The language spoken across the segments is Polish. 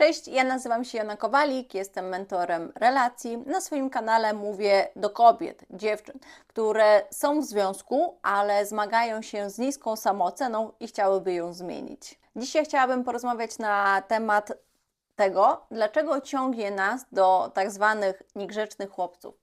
Cześć, ja nazywam się Jana Kowalik, jestem mentorem relacji. Na swoim kanale mówię do kobiet, dziewczyn, które są w związku, ale zmagają się z niską samooceną i chciałyby ją zmienić. Dzisiaj chciałabym porozmawiać na temat tego, dlaczego ciągnie nas do tak zwanych niegrzecznych chłopców.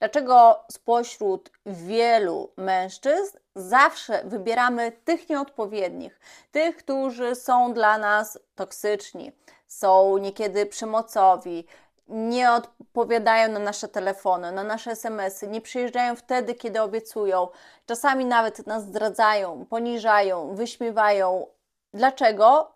Dlaczego spośród wielu mężczyzn zawsze wybieramy tych nieodpowiednich, tych, którzy są dla nas toksyczni, są niekiedy przemocowi, nie odpowiadają na nasze telefony, na nasze SMS-y, nie przyjeżdżają wtedy, kiedy obiecują, czasami nawet nas zdradzają, poniżają, wyśmiewają. Dlaczego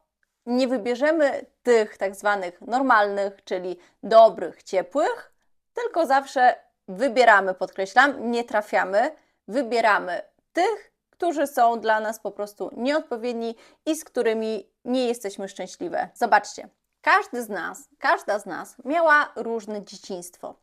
nie wybierzemy tych tak zwanych normalnych, czyli dobrych, ciepłych, tylko zawsze wybieramy, podkreślam, nie trafiamy, wybieramy tych, którzy są dla nas po prostu nieodpowiedni i z którymi nie jesteśmy szczęśliwe. Zobaczcie, każdy z nas, każda z nas miała różne dzieciństwo.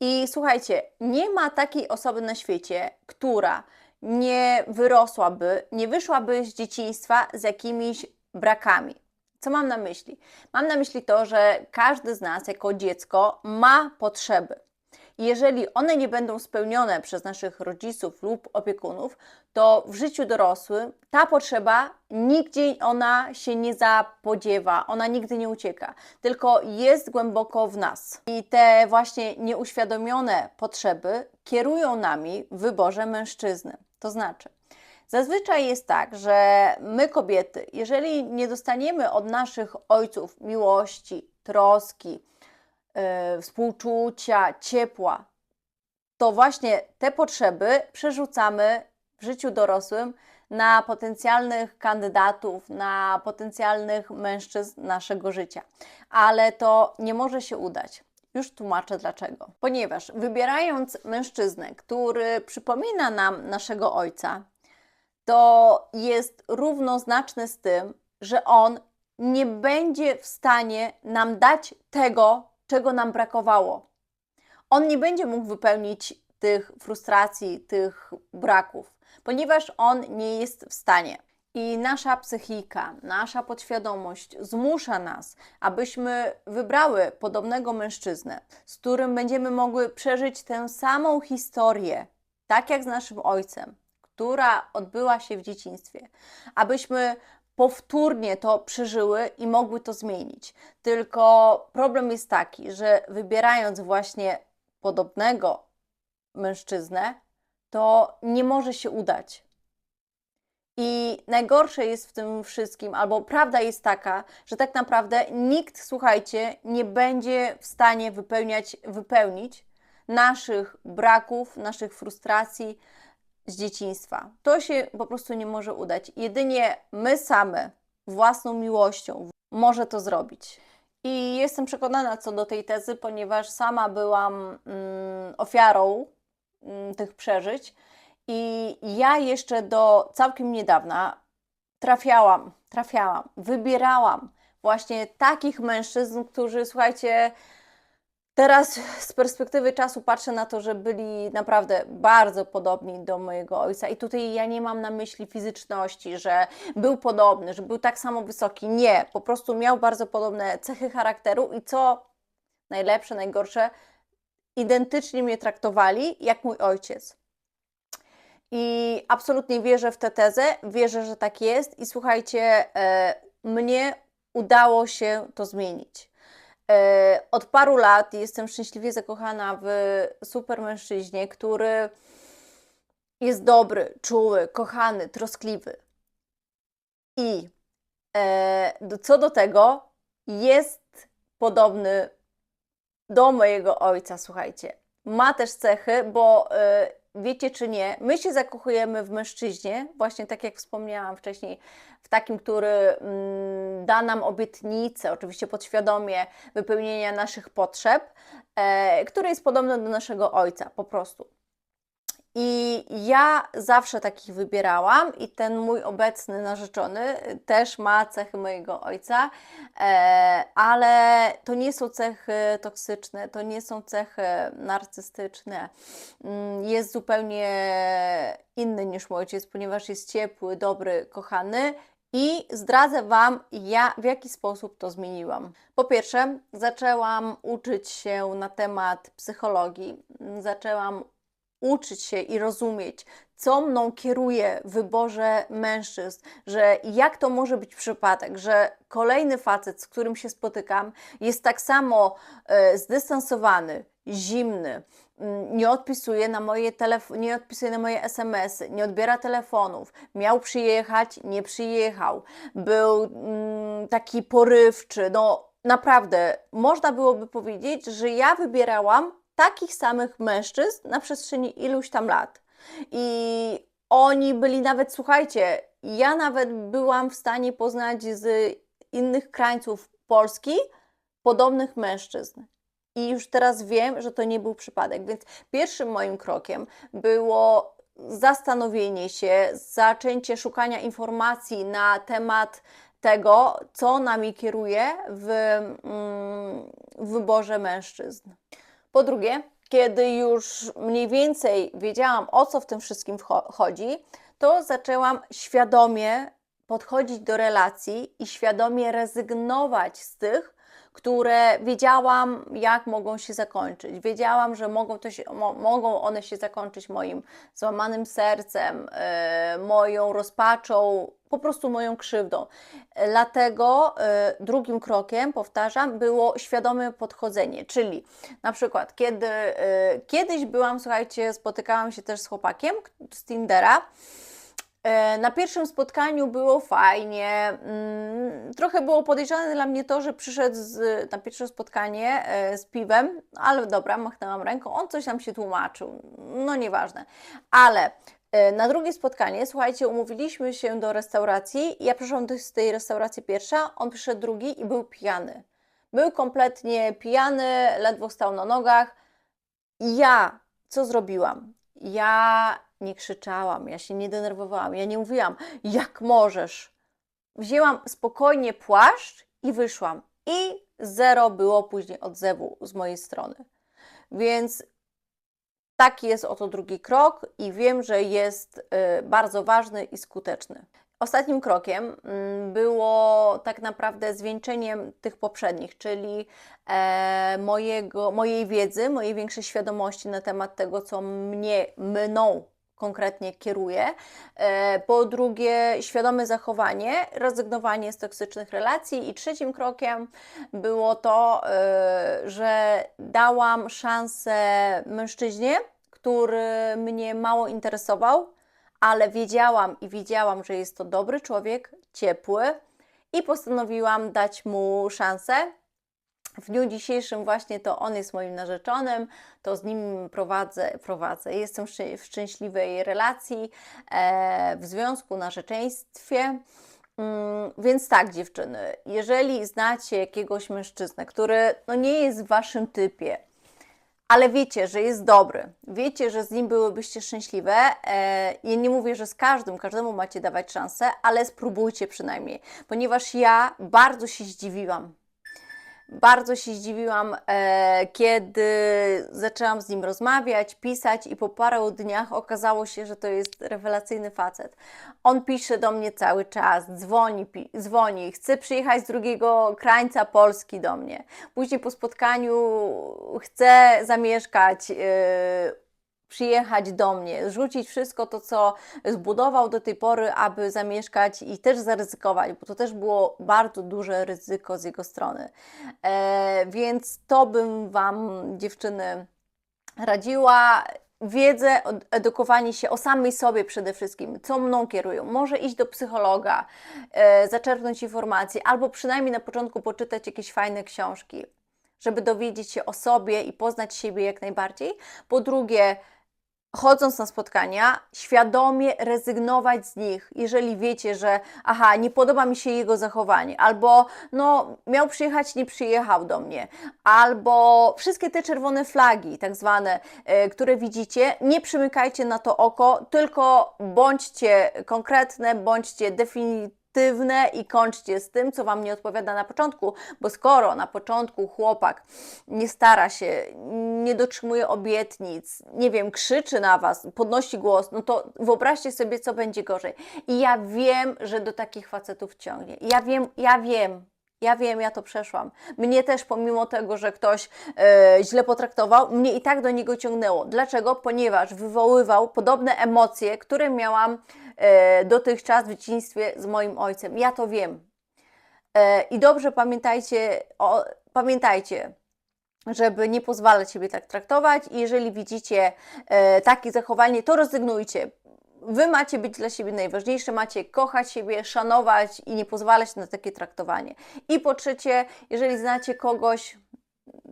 I słuchajcie, nie ma takiej osoby na świecie, która nie wyrosłaby, nie wyszłaby z dzieciństwa z jakimiś brakami. Co mam na myśli? Mam na myśli to, że każdy z nas jako dziecko ma potrzeby. Jeżeli one nie będą spełnione przez naszych rodziców lub opiekunów, to w życiu dorosłym ta potrzeba nigdzie ona się nie zapodziewa, ona nigdy nie ucieka, tylko jest głęboko w nas. I te właśnie nieuświadomione potrzeby kierują nami w wyborze mężczyzny. To znaczy, Zazwyczaj jest tak, że my kobiety, jeżeli nie dostaniemy od naszych ojców miłości, troski, yy, współczucia, ciepła, to właśnie te potrzeby przerzucamy w życiu dorosłym na potencjalnych kandydatów, na potencjalnych mężczyzn naszego życia. Ale to nie może się udać. Już tłumaczę dlaczego. Ponieważ wybierając mężczyznę, który przypomina nam naszego ojca, to jest równoznaczne z tym, że on nie będzie w stanie nam dać tego, czego nam brakowało. On nie będzie mógł wypełnić tych frustracji, tych braków, ponieważ on nie jest w stanie. I nasza psychika, nasza podświadomość zmusza nas, abyśmy wybrały podobnego mężczyznę, z którym będziemy mogły przeżyć tę samą historię, tak jak z naszym ojcem, która odbyła się w dzieciństwie, abyśmy powtórnie to przeżyły i mogły to zmienić. Tylko problem jest taki, że wybierając właśnie podobnego mężczyznę, to nie może się udać. I najgorsze jest w tym wszystkim, albo prawda jest taka, że tak naprawdę nikt, słuchajcie, nie będzie w stanie wypełniać, wypełnić naszych braków, naszych frustracji z dzieciństwa. To się po prostu nie może udać. Jedynie my same, własną miłością, może to zrobić. I jestem przekonana co do tej tezy, ponieważ sama byłam mm, ofiarą mm, tych przeżyć. I ja jeszcze do całkiem niedawna trafiałam, trafiałam, wybierałam właśnie takich mężczyzn, którzy, słuchajcie, Teraz z perspektywy czasu patrzę na to, że byli naprawdę bardzo podobni do mojego ojca. I tutaj ja nie mam na myśli fizyczności, że był podobny, że był tak samo wysoki. Nie, po prostu miał bardzo podobne cechy charakteru i co najlepsze, najgorsze, identycznie mnie traktowali jak mój ojciec. I absolutnie wierzę w tę tezę, wierzę, że tak jest. I słuchajcie, e, mnie udało się to zmienić. E, od paru lat jestem szczęśliwie zakochana w super mężczyźnie, który jest dobry, czuły, kochany, troskliwy. I e, co do tego, jest podobny do mojego ojca, słuchajcie. Ma też cechy, bo e, wiecie czy nie, my się zakochujemy w mężczyźnie, właśnie tak jak wspomniałam wcześniej, w takim, który mm, da nam obietnicę, oczywiście podświadomie wypełnienia naszych potrzeb, e, który jest podobny do naszego ojca, po prostu. I ja zawsze takich wybierałam, i ten mój obecny narzeczony też ma cechy mojego ojca, e, ale to nie są cechy toksyczne, to nie są cechy narcystyczne. Mm, jest zupełnie inny niż mój ojciec, ponieważ jest ciepły, dobry, kochany I zdradzę Wam, ja w jaki sposób to zmieniłam. Po pierwsze, zaczęłam uczyć się na temat psychologii, zaczęłam uczyć się i rozumieć, co mną kieruje w wyborze mężczyzn, że jak to może być przypadek, że kolejny facet, z którym się spotykam, jest tak samo e, zdystansowany, zimny, mm, nie odpisuje na moje telefony, nie odpisuje na moje SMS-y, nie odbiera telefonów, miał przyjechać, nie przyjechał, był mm, taki porywczy, no naprawdę, można byłoby powiedzieć, że ja wybierałam takich samych mężczyzn na przestrzeni iluś tam lat. I oni byli nawet, słuchajcie, ja nawet byłam w stanie poznać z innych krańców Polski podobnych mężczyzn. I już teraz wiem, że to nie był przypadek. Więc pierwszym moim krokiem było zastanowienie się, zaczęcie szukania informacji na temat tego, co nami kieruje w, mm, w wyborze mężczyzn. Po drugie, kiedy już mniej więcej wiedziałam, o co w tym wszystkim chodzi, to zaczęłam świadomie podchodzić do relacji i świadomie rezygnować z tych, które wiedziałam, jak mogą się zakończyć. Wiedziałam, że mogą, to się, mo, mogą one się zakończyć moim złamanym sercem, yy, moją rozpaczą, po prostu moją krzywdą. Dlatego yy, drugim krokiem, powtarzam, było świadome podchodzenie, czyli na przykład, kiedy yy, kiedyś byłam, słuchajcie, spotykałam się też z chłopakiem z Tindera, E, na pierwszym spotkaniu było fajnie. Mm, trochę było podejrzane dla mnie to, że przyszedł z, na pierwsze spotkanie z piwem, ale dobra, machnęłam ręką. On coś nam się tłumaczył. No nieważne. Ale na drugie spotkanie, słuchajcie, umówiliśmy się do restauracji. Ja przyszłam do tej restauracji pierwsza, on przyszedł drugi i był pijany. Był kompletnie pijany, ledwo stał na nogach. Ja co zrobiłam? Ja nie krzyczałam, ja się nie denerwowałam, ja nie mówiłam, jak możesz. Wzięłam spokojnie płaszcz i wyszłam. I zero było później odzewu z mojej strony. Więc taki jest oto drugi krok i wiem, że jest y, bardzo ważny i skuteczny. Ostatnim krokiem mm, było tak naprawdę zwieńczeniem tych poprzednich, czyli e, mojego, mojej wiedzy, mojej większej świadomości na temat tego, co mnie, mną konkretnie kieruje. E, po drugie, świadome zachowanie, rezygnowanie z toksycznych relacji. I trzecim krokiem było to, e, że dałam szansę mężczyźnie, który mnie mało interesował, ale wiedziałam i widziałam, że jest to dobry człowiek, ciepły i postanowiłam dać mu szansę. W dniu dzisiejszym właśnie to on jest moim narzeczonym, to z nim prowadzę, prowadzę. jestem w szczęśliwej relacji, e, w związku, narzeczeństwie. Mm, więc tak, dziewczyny, jeżeli znacie jakiegoś mężczyznę, który no, nie jest w waszym typie, ale wiecie, że jest dobry, wiecie, że z nim byłybyście szczęśliwe. E, ja nie mówię, że z każdym, każdemu macie dawać szansę, ale spróbujcie przynajmniej, ponieważ ja bardzo się zdziwiłam bardzo się zdziwiłam, e, kiedy zaczęłam z nim rozmawiać, pisać, i po paru dniach okazało się, że to jest rewelacyjny facet. On pisze do mnie cały czas, dzwoni, pi, dzwoni, chce przyjechać z drugiego krańca Polski do mnie. Później po spotkaniu chce zamieszkać. E, przyjechać do mnie, rzucić wszystko to, co zbudował do tej pory, aby zamieszkać i też zaryzykować, bo to też było bardzo duże ryzyko z jego strony. E, więc to bym Wam, dziewczyny, radziła wiedzę, edukowanie się o samej sobie przede wszystkim, co mną kierują. Może iść do psychologa, e, zaczerpnąć informacji, albo przynajmniej na początku poczytać jakieś fajne książki, żeby dowiedzieć się o sobie i poznać siebie jak najbardziej. Po drugie, chodząc na spotkania, świadomie rezygnować z nich, jeżeli wiecie, że aha, nie podoba mi się jego zachowanie, albo no, miał przyjechać, nie przyjechał do mnie, albo wszystkie te czerwone flagi, tak zwane, y, które widzicie, nie przymykajcie na to oko, tylko bądźcie konkretne, bądźcie definitywne sztywne i kończcie z tym, co Wam nie odpowiada na początku, bo skoro na początku chłopak nie stara się, nie dotrzymuje obietnic, nie wiem, krzyczy na Was, podnosi głos, no to wyobraźcie sobie, co będzie gorzej. I ja wiem, że do takich facetów ciągnie. Ja wiem, ja wiem, ja wiem, ja to przeszłam. Mnie też, pomimo tego, że ktoś e, źle potraktował, mnie i tak do niego ciągnęło. Dlaczego? Ponieważ wywoływał podobne emocje, które miałam e, dotychczas w dzieciństwie z moim ojcem. Ja to wiem. E, I dobrze pamiętajcie, o, pamiętajcie, żeby nie pozwalać siebie tak traktować i jeżeli widzicie e, takie zachowanie, to rezygnujcie. Wy macie być dla siebie najważniejsze, macie kochać siebie, szanować i nie pozwalać na takie traktowanie. I po trzecie, jeżeli znacie kogoś,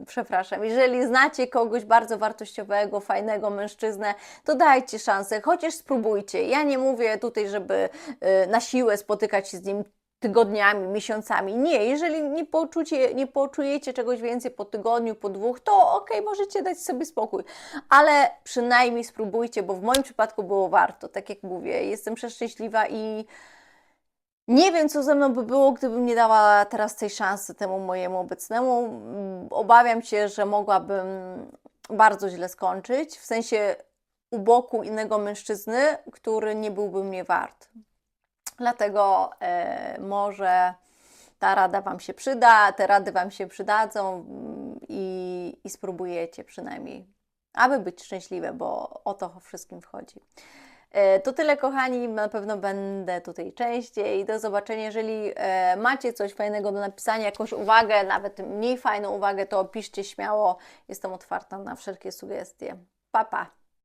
przepraszam, jeżeli znacie kogoś bardzo wartościowego, fajnego mężczyznę, to dajcie szansę, chociaż spróbujcie. Ja nie mówię tutaj, żeby y, na siłę spotykać się z nim tygodniami, miesiącami. Nie, jeżeli nie, poczucie, nie poczujecie czegoś więcej po tygodniu, po dwóch, to okej, możecie dać sobie spokój, ale przynajmniej spróbujcie, bo w moim przypadku było warto. Tak jak mówię, jestem przeszczęśliwa i nie wiem, co ze mną by było, gdybym nie dała teraz tej szansy temu mojemu obecnemu. Obawiam się, że mogłabym bardzo źle skończyć, w sensie u boku innego mężczyzny, który nie byłby mnie wart. Dlatego e, może ta rada Wam się przyda, te rady Wam się przydadzą mm, i, i spróbujecie przynajmniej, aby być szczęśliwe, bo o to wszystkim wchodzi. E, To tyle, kochani. Na pewno będę tutaj częściej. Do zobaczenia. Jeżeli e, macie coś fajnego do napisania, jakąś uwagę, nawet mniej fajną uwagę, to piszcie śmiało. Jestem otwarta na wszelkie sugestie. Pa, pa.